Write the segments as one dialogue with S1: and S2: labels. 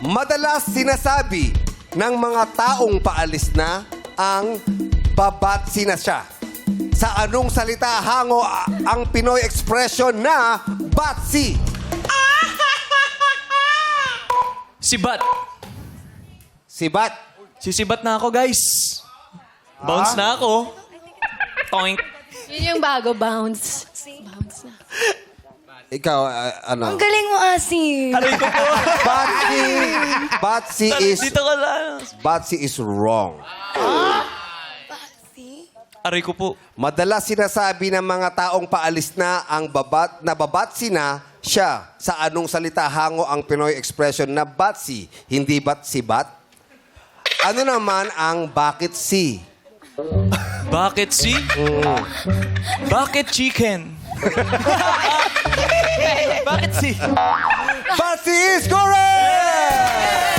S1: Madalas sinasabi ng mga taong paalis na ang babatsi na siya. Sa anong salita hango ang Pinoy expression na batsi?
S2: Sibat.
S1: Sibat.
S2: Sisibat na ako, guys. Bounce na ako. Toink.
S3: Yun yung bago, bounce. Bounce na.
S1: Ikaw, uh, ano?
S4: Ang galing mo, Asi.
S2: Aray ko po.
S1: Batsi. Batsi is,
S2: Dito ka lang.
S1: batsi is wrong.
S2: Aray ko po.
S1: Madalas sinasabi ng mga taong paalis na ang babat na babatsi na siya. Sa anong salita hango ang Pinoy expression na batsi, hindi bat si bat? Ano naman ang bakit si?
S2: Bakit si? Bakit chicken? Bakit si?
S1: Batsi is correct!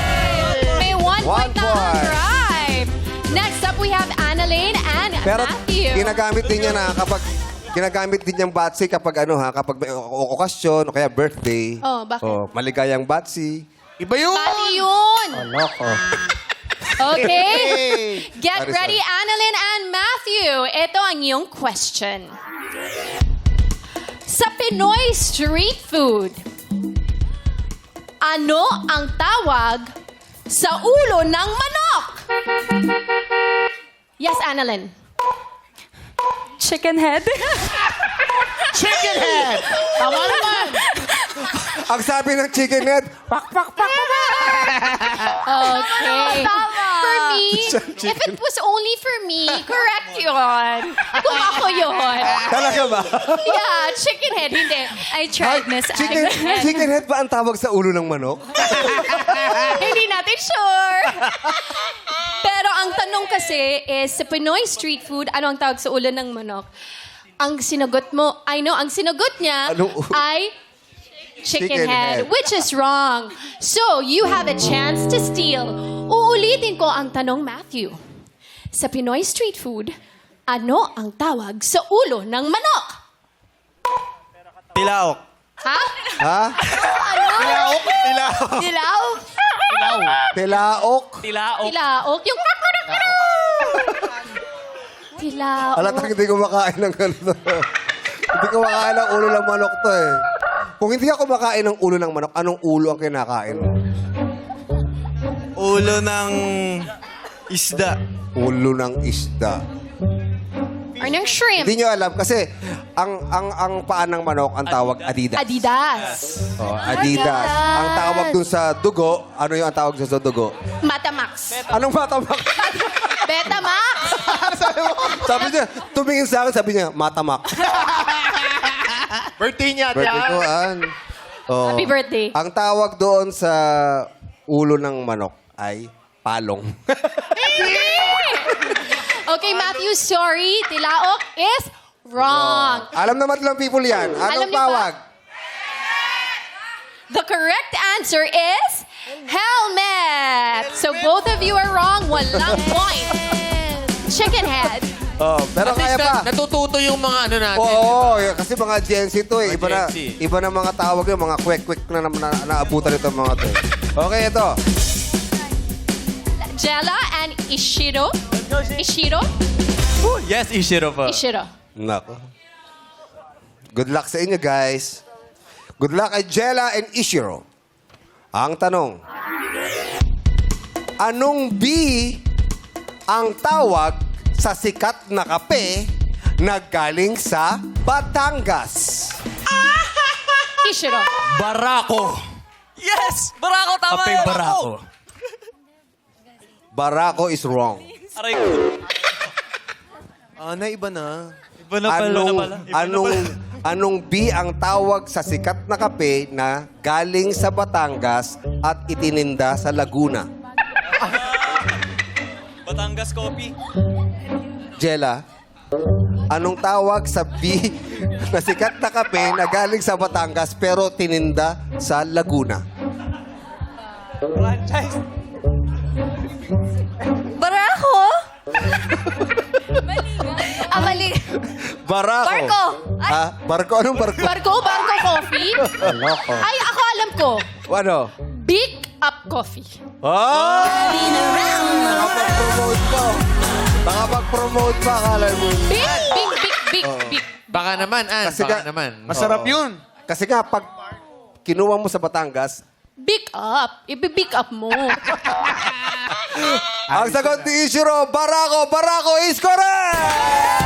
S3: May one,
S1: One
S3: point na
S1: point.
S3: Next up, we have Annalyn and
S1: Pero
S3: Matthew.
S1: ginagamit din niya na kapag ginagamit din niyang batsi kapag ano ha, kapag may o- okasyon o kaya birthday.
S3: Oh, bakit?
S1: maligayang batsi.
S5: Iba yun!
S3: Bali yun.
S1: Loko.
S3: Okay. Get
S1: Sorry,
S3: ready. Annalyn and Matthew. Ito ang iyong question. Sa Pinoy street food, ano ang tawag sa ulo ng manok? Yes, Annalyn.
S4: Chicken head.
S5: Chicken head! Tama!
S1: Ang sabi ng chicken head,
S3: Okay. For me, if it was only for me, correct yun. Kung ako yun.
S1: talaga ba?
S3: Yeah, chicken head, hindi.
S4: I tried, Miss
S1: chicken,
S4: Agnes.
S1: chicken head ba ang tawag sa ulo ng manok?
S3: hindi natin sure. Pero ang tanong kasi is, sa Pinoy street food, ano ang tawag sa ulo ng manok? Ang sinagot mo, I know, ang sinagot niya
S1: Ano?
S3: ay chicken,
S1: Chicken
S3: head,
S1: head.
S3: which is wrong. So, you have a chance to steal. Uulitin ko ang tanong, Matthew. Sa Pinoy street food, ano ang tawag sa ulo ng manok?
S2: Tilaok.
S3: Ha?
S1: Ha?
S5: Tilaok! Tilaok!
S3: Dilaw?
S1: Tilaok.
S2: Tilaok.
S3: Tilaok? Yung... Tilaok.
S1: Alatang hindi ko makain ng ganito. hindi ko makain ng ulo ng manok to eh. Kung hindi ako makain ng ulo ng manok, anong ulo ang kinakain mo?
S2: Ulo ng isda.
S1: Ulo ng isda.
S3: Or ng shrimp.
S1: Hindi nyo alam kasi ang ang ang paa ng manok ang tawag Adidas.
S3: Adidas.
S1: Oh, Adidas. Ang tawag dun sa dugo, ano yung ang tawag dun sa dugo?
S3: Matamax.
S1: Anong matamak?
S3: Betamax.
S1: sabi niya, tumingin sa akin, sabi niya, matamak.
S5: Birthday niya,
S1: Birthday ko,
S5: Tia.
S1: an. Oh.
S3: Happy birthday.
S1: Ang tawag doon sa ulo ng manok ay palong.
S3: Okay, Matthew, sorry. Tilaok is wrong.
S1: Alam naman lang people yan.
S3: Alam
S1: Anong
S3: niyo ba?
S1: tawag?
S3: The correct answer is helmet. So both of you are wrong. Walang point. Chicken head.
S1: Oh, pero
S5: At least
S1: kaya pa.
S5: na- natututo yung mga ano natin.
S1: Oo, y- kasi mga Gen Z to eh.
S5: Mga
S1: Iba na,
S5: Gen Z.
S1: iba na mga tawag yun, mga quick-quick na, na, na naabutan ito mga to. Okay, ito.
S3: Jella and Ishiro. Ishiro?
S2: Yes, Ishiro po.
S3: Ishiro.
S1: Nako. Good luck sa inyo, guys. Good luck kay Jella and Ishiro. Ang tanong, anong B ang tawag sa sikat na kape na galing sa Batangas?
S3: Ishiro.
S5: Barako!
S2: Yes! Barako, tama Kapeng yun. barako.
S1: Barako is wrong.
S2: Aray ko.
S5: Ah, na iba na.
S2: Iba na pala na
S1: Anong,
S2: pala. Iba na
S1: anong,
S2: pala.
S1: anong B ang tawag sa sikat na kape na galing sa Batangas at itininda sa Laguna?
S2: Batangas Coffee.
S1: Jella, anong tawag sa B na sikat na kape na galing sa Batangas pero tininda sa Laguna?
S2: Franchise.
S4: Barako? ah, mali.
S1: Barako.
S4: Barko. Ay.
S1: Ha? Barko? Anong barko?
S3: Barko, Barko Coffee?
S1: Loko.
S3: Ay, ako alam ko.
S1: Ano?
S3: Big up coffee.
S1: Oh! Pa. Nakapag-promote pa, akala mo.
S3: Big, big, big, big, big.
S5: Baka naman, An.
S1: Kasi
S5: baka
S1: nga-
S5: naman.
S6: Masarap yun.
S1: Kasi nga, pag kinuha mo sa Batangas,
S3: Big up. Ibi-big up mo.
S1: ang sagot ni Ishiro, Barako, Barako is correct!